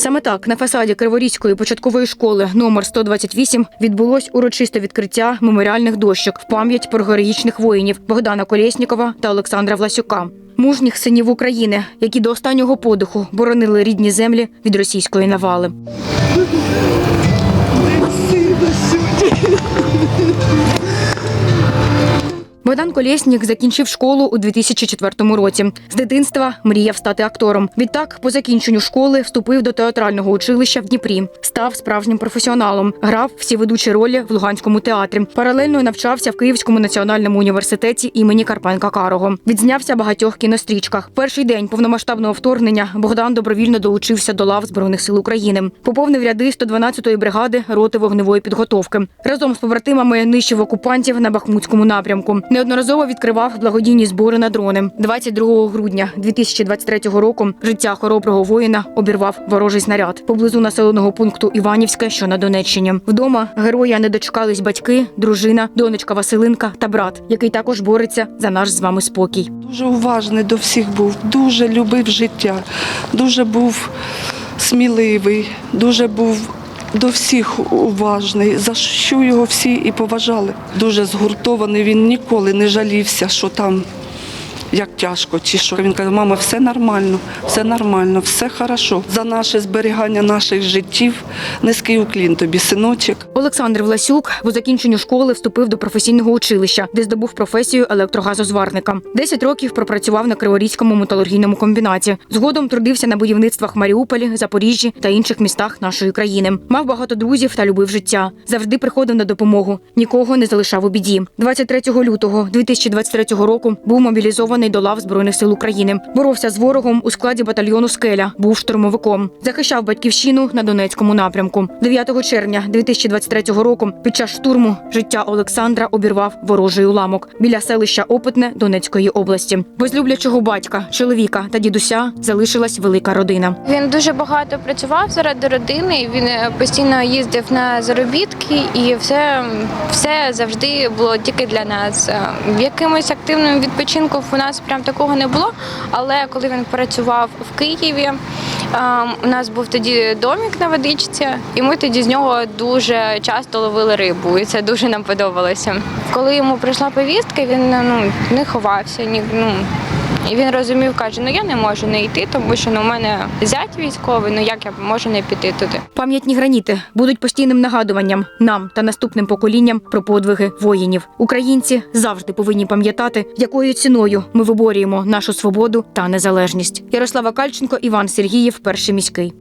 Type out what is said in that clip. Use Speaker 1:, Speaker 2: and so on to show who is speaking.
Speaker 1: Саме так на фасаді Криворізької початкової школи номер 128 відбулось урочисте відкриття меморіальних дощок в пам'ять про героїчних воїнів Богдана Колєснікова та Олександра Власюка. Мужніх синів України, які до останнього подиху боронили рідні землі від російської навали. Богдан Колєснік закінчив школу у 2004 році. З дитинства мріяв стати актором. Відтак, по закінченню школи, вступив до театрального училища в Дніпрі. Став справжнім професіоналом. Грав всі ведучі ролі в Луганському театрі. Паралельно навчався в Київському національному університеті імені Карпенка Карого. Відзнявся в багатьох кінострічках. Перший день повномасштабного вторгнення Богдан добровільно долучився до лав Збройних сил України. Поповнив ряди 112-ї бригади роти вогневої підготовки. Разом з побратимами нищив окупантів на Бахмутському напрямку. Неодноразово відкривав благодійні збори на дрони. 22 грудня 2023 року життя хороброго воїна обірвав ворожий снаряд поблизу населеного пункту Іванівське, що на Донеччині. Вдома героя не дочекались батьки, дружина, донечка Василинка та брат, який також бореться за наш з вами спокій.
Speaker 2: Дуже уважний до всіх був, дуже любив життя, дуже був сміливий, дуже був до всіх уважний, за що його всі і поважали. Дуже згуртований, він ніколи не жалівся, що там як тяжко чи що. Він каже, мама, все нормально, все нормально, все хорошо. За наше зберігання наших життів. Низький уклін тобі, синочок.
Speaker 1: Олександр Власюк по закінченню школи вступив до професійного училища, де здобув професію електрогазозварника. Десять років пропрацював на Криворізькому металургійному комбінаті. Згодом трудився на будівництвах Маріуполі, Запоріжжі та інших містах нашої країни. Мав багато друзів та любив життя. Завжди приходив на допомогу. Нікого не залишав у біді. 23 лютого 2023 року був мобілізований до лав збройних сил України. Боровся з ворогом у складі батальйону Скеля. Був штурмовиком. Захищав батьківщину на Донецькому напрямку. 9 червня 2023 року під час штурму життя Олександра обірвав ворожий уламок біля селища Опитне Донецької області. Без люблячого батька, чоловіка та дідуся залишилась велика родина.
Speaker 3: Він дуже багато працював заради родини. Він е, постійно їздив на заробітки, і все, все завжди було тільки для нас. Е, якимось активному відпочинку у нас прям такого не було. Але коли він працював в Києві, е, у нас був тоді домік на водичці, і ми тоді з нього дуже часто ловили рибу, і це дуже нам подобалося. Коли йому прийшла повістка, він ну не ховався, ні ну. І він розумів, каже: ну я не можу не йти, тому що ну, у мене зять військовий, ну як я можу не піти туди.
Speaker 1: Пам'ятні граніти будуть постійним нагадуванням нам та наступним поколінням про подвиги воїнів. Українці завжди повинні пам'ятати, якою ціною ми виборюємо нашу свободу та незалежність. Ярослава Кальченко, Іван Сергієв, перший міський.